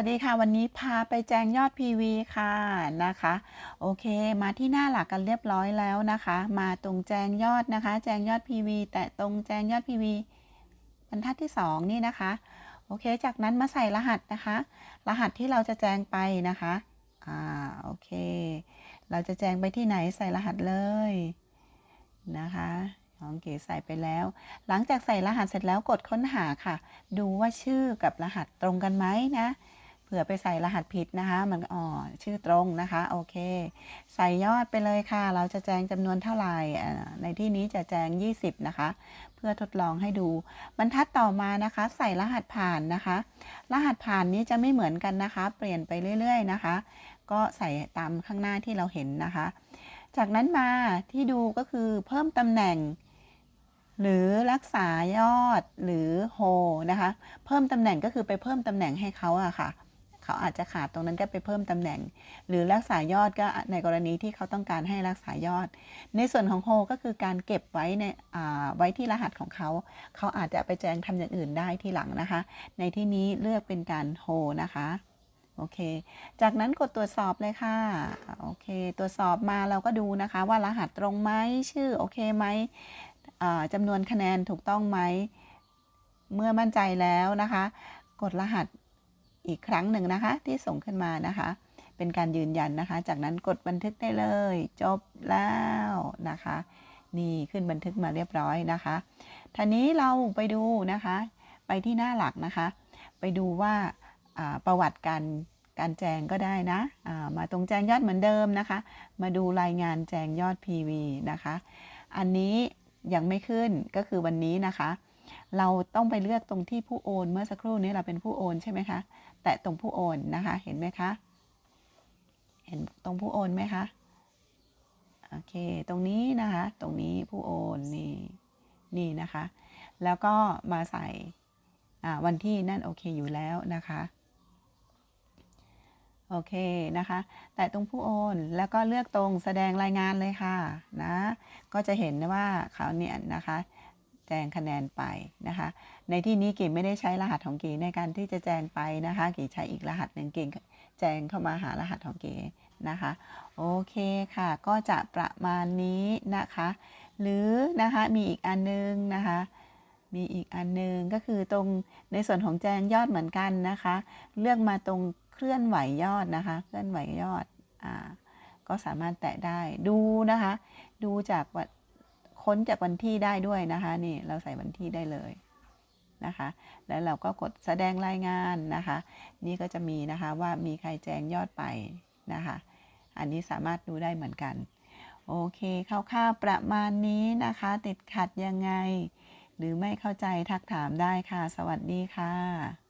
วัสดีค่ะ วันนี้พาไปแจงยอด PV ค่ะนะคะ โอเค มาที่หน้าหลักกันเรียบร้อยแล้วนะคะ มาตรงแจงยอดนะคะ แจงยอด PV แต่ตรงแจงยอด PV บรรทัดที่ 2 นี่นะคะ โอเค จากนั้นมาใส่รหัสนะคะ รหัสที่เราจะแจงไปนะคะ อ่า โอเค เราจะแจงไปที่ไหนใส่รหัสเลยนะคะของเก๋ใส่ไปแล้ว หลังจากใส่รหัสเสร็จแล้วกดค้นหาค่ะ ดูว่าชื่อกับรหัสตรงกันไหมนะ เผื่อไปใส่รหัสผิดนะคะ มันอ๋อชื่อตรงนะคะ โอเค ใส่ยอดไปเลยค่ะ เราจะแจ้งจำนวนเท่าไหร่ในที่นี้จะแจ้ง20 นะคะ เพื่อทดลองให้ดู บรรทัดต่อมานะคะ ใส่รหัสผ่านนะคะ รหัสผ่านนี้จะไม่เหมือนกันนะคะ เปลี่ยนไปเรื่อย ๆ นะคะ ก็ใส่ตามข้างหน้าที่เราเห็นนะคะ จากนั้นมาที่ดูก็คือเพิ่มตำแหน่งหรือรักษายอดหรือโฮนะคะ เพิ่มตำแหน่งก็คือไปเพิ่มตำแหน่งให้เขาอะค่ะ เขาอาจจะขาดตรงนั้นก็ไปเพิ่มตำแหน่ง หรือรักษายอดก็ในกรณีที่เขาต้องการให้รักษายอด ในส่วนของโฮก็คือการเก็บไว้ในอ่าไว้ที่รหัสของเขา เขาอาจจะไปแจ้งทำอย่างอื่นได้ที่หลังนะคะ ในที่นี้เลือกเป็นการโฮนะคะโอเค จากนั้นกดตรวจสอบเลยค่ะ โอเค ตรวจสอบมาเราก็ดูนะคะว่ารหัสตรงไหม ชื่อโอเคไหมจำนวนคะแนนถูกต้องไหม เมื่อมั่นใจแล้วนะคะ กดรหัส อีกครั้งหนึ่งนะคะ ที่ส่งขึ้นมานะคะ เป็นการยืนยันนะคะ จากนั้นกดบันทึกได้เลย จบแล้วนะคะ นี่ขึ้นบันทึกมาเรียบร้อยนะคะทีนี้เราไปดูนะคะ ไปที่หน้าหลักนะคะ ไปดูว่าประวัติการการแจงก็ได้นะมาตรงแจงยอดเหมือนเดิมนะคะ มาดูรายงานแจงยอด PV นะคะ อันนี้ยังไม่ขึ้นก็คือวันนี้นะคะ เราต้องไปเลือกตรงที่ผู้โอน เมื่อสักครู่นี้เราเป็นผู้โอนใช่ไหมคะ แตะตรงผู้โอนนะคะ เห็นไหมคะ เห็นตรงผู้โอนไหมคะ โอเค ตรงนี้นะคะ ตรงนี้ผู้โอนนี่ นี่นะคะ แล้วก็มาใส่วันที่นั่นโอเคอยู่แล้วนะคะโอเคนะคะ แต่ตรงผู้โอนแล้วก็เลือกตรงแสดงรายงานเลยค่ะนะ ก็จะเห็นว่าเขาเนี่ยนะคะ แจงคะแนนไปนะคะ ในที่นี้เก๋ไม่ได้ใช้รหัสของเก๋ในการที่จะแจงไปนะคะเก๋ใช้อีกรหัสหนึ่งเก๋แจงเข้ามาหารหัสของเก๋นะคะ โอเคค่ะ ก็จะประมาณนี้นะคะ หรือนะคะมีอีกอันนึงนะคะ มีอีกอันนึงก็คือตรงในส่วนของแจงยอดเหมือนกันนะคะ เลือกมาตรงเคลื่อนไหวยอดนะคะ เคลื่อนไหวยอดอ่าก็สามารถแตะได้ดูนะคะ ดูจากวัด ค้นจากวันที่ได้ด้วยนะคะนี่เราใส่วันที่ได้เลยนะคะ แล้วเราก็กดแสดงรายงานนะคะ นี่ก็จะมีนะคะว่ามีใครแจ้งยอดไปนะคะ อันนี้สามารถดูได้เหมือนกัน โอเคคร่าวๆประมาณนี้นะคะ ติดขัดยังไง หรือไม่เข้าใจทักถามได้ค่ะ สวัสดีค่ะ